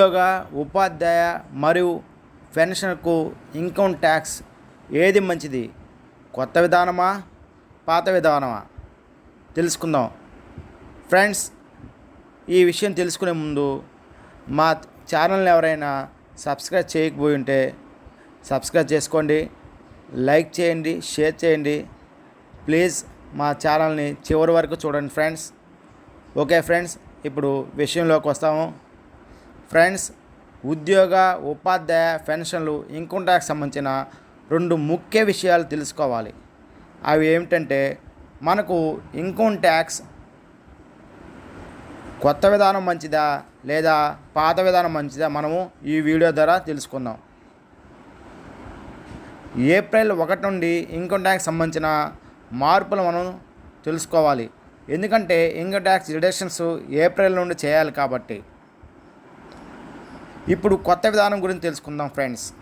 ఉద్యోగ ఉపాధ్యాయ మరియు పెన్షన్కు income tax ఏది మంచిది? కొత్త విధానమా? పాత విధానమా? తెలుసుకుందాం. ఫ్రెండ్స్ ఈ విషయం తెలుసుకునే ముందు మా ఛానల్ని ఎవరైనా సబ్స్క్రైబ్ చేయకపోయి ఉంటే సబ్స్క్రైబ్ చేసుకోండి లైక్ చేయండి షేర్ చేయండి. ప్లీజ్ మా ఛానల్ని చివరి వరకు చూడండి ఫ్రెండ్స్. ఓకే ఫ్రెండ్స్ ఇప్పుడు విషయంలోకి వస్తాము. ఫ్రెండ్స్ ఉద్యోగ ఉపాధ్యాయ పెన్షన్లు ఇన్కమ్ ట్యాక్స్ సంబంధించిన రెండు ముఖ్య విషయాలు తెలుసుకోవాలి. అవి ఏమిటంటే మనకు ఇన్కమ్ ట్యాక్స్ కొత్త విధానం మంచిదా లేదా పాత విధానం మంచిదా మనము ఈ వీడియో ద్వారా తెలుసుకుందాం. ఏప్రిల్ ఒకటి నుండి ఇన్కమ్ ట్యాక్స్ సంబంధించిన మార్పులు మనం తెలుసుకోవాలి. ఎందుకంటే ఇన్కమ్ ట్యాక్స్ రిడక్షన్స్ ఏప్రిల్ నుండి చేయాలి కాబట్టి. ఇప్పుడు కొత్త విధానం గురించి తెలుసుకుందాం ఫ్రెండ్స్.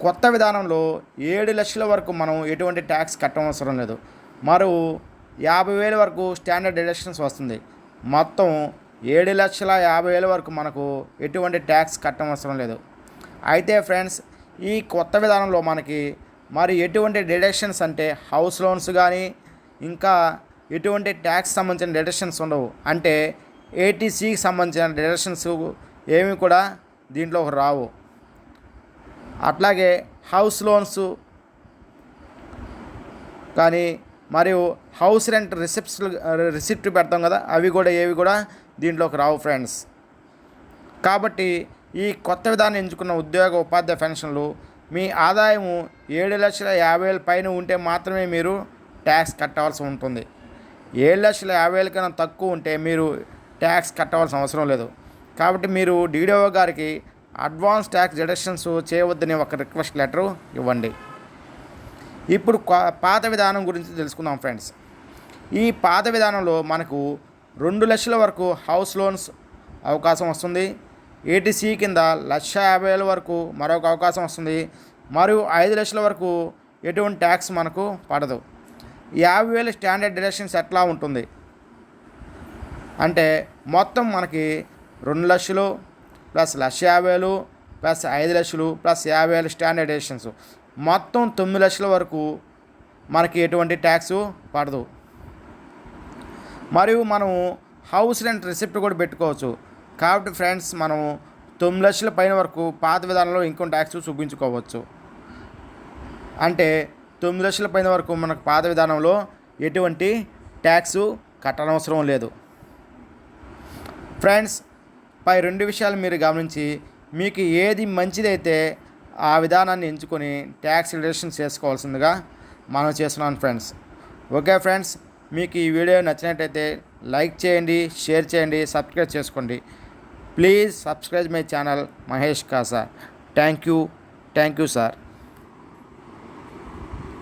కొత్త విధానంలో ఏడు లక్షల వరకు మనం ఎటువంటి ట్యాక్స్ కట్టవసరం లేదు. మరో యాభై వేల వరకు స్టాండర్డ్ డిడక్షన్స్ వస్తుంది. మొత్తం ఏడు లక్షల యాభై వేల వరకు మనకు ఎటువంటి ట్యాక్స్ కట్టవసరం లేదు. అయితే ఫ్రెండ్స్ ఈ కొత్త విధానంలో మనకి మరి ఎటువంటి డిడక్షన్స్ అంటే హౌస్ లోన్స్ కానీ ఇంకా ఎటువంటి ట్యాక్స్ సంబంధించిన డిడక్షన్స్ ఉండవు. అంటే ఏటీసీకి సంబంధించిన డిడక్షన్స్ ఏమి కూడా దీంట్లో రావు. అట్లాగే హౌస్ లోన్స్ కానీ మరియు హౌస్ రెంట్ రిసిప్ట్స్ రిసిప్ట్ పెడతాం కదా అవి కూడా ఏవి కూడా దీంట్లోకి రావు ఫ్రెండ్స్. కాబట్టి ఈ కొత్త విధానం ఎంచుకున్న ఉద్యోగ ఉపాధ్యాయ పెన్షన్లు మీ ఆదాయము ఏడు లక్షల యాభై వేల పైన ఉంటే మాత్రమే మీరు ట్యాక్స్ కట్టవలసి ఉంటుంది. ఏడు లక్షల యాభై వేల కన్నా తక్కువ ఉంటే మీరు ట్యాక్స్ కట్టవలసిన అవసరం లేదు. కాబట్టి మీరు డీడీఓ గారికి అడ్వాన్స్ ట్యాక్స్ డిడక్షన్స్ చేయవద్దని ఒక రిక్వెస్ట్ లెటరు ఇవ్వండి. ఇప్పుడు పాత విధానం గురించి తెలుసుకుందాం ఫ్రెండ్స్ ఈ పాత విధానంలో మనకు రెండు లక్షల వరకు హౌస్ లోన్స్ అవకాశం వస్తుంది. ఏటీసీ కింద లక్ష యాభై వేల వరకు మరొక అవకాశం వస్తుంది. మరియు ఐదు లక్షల వరకు ఎటువంటి ట్యాక్స్ మనకు పడదు. యాభై వేలు స్టాండర్డ్ డిడక్షన్స్ ఎట్లా ఉంటుంది? అంటే మొత్తం మనకి రెండు లక్షలు ప్లస్ లక్ష యాభై వేలు ప్లస్ ఐదు లక్షలు ప్లస్ యాభై వేలు స్టాండర్డ్ మొత్తం తొమ్మిది లక్షల వరకు మనకి ఎటువంటి ట్యాక్స్ పడదు. మరియు మనము హౌస్ రెంట్ రిసిప్ట్ కూడా పెట్టుకోవచ్చు. కాబట్టి ఫ్రెండ్స్ మనం తొమ్మిది లక్షల పైన వరకు పాత విధానంలో ఇన్కమ్ ట్యాక్స్ చూపించుకోవచ్చు. అంటే తొమ్మిది లక్షల పైన వరకు మనకు పాత విధానంలో ఎటువంటి ట్యాక్స్ కట్టనవసరం లేదు. ఫ్రెండ్స్ పై రెండు విషయాలు మీరు గమనించి మీకు ఏది మంచిదైతే ఆ విధానాన్ని ఎంచుకొని ట్యాక్స్ రిడక్షన్ చేసుకోవాల్సిందిగా మనం చేస్తున్నాను ఫ్రెండ్స్ ఓకే ఫ్రెండ్స్ మీకు ఈ వీడియో నచ్చినట్టయితే లైక్ చేయండి షేర్ చేయండి సబ్స్క్రైబ్ చేసుకోండి. Please subscribe my channel Mahesh Kasa thank you thank you sir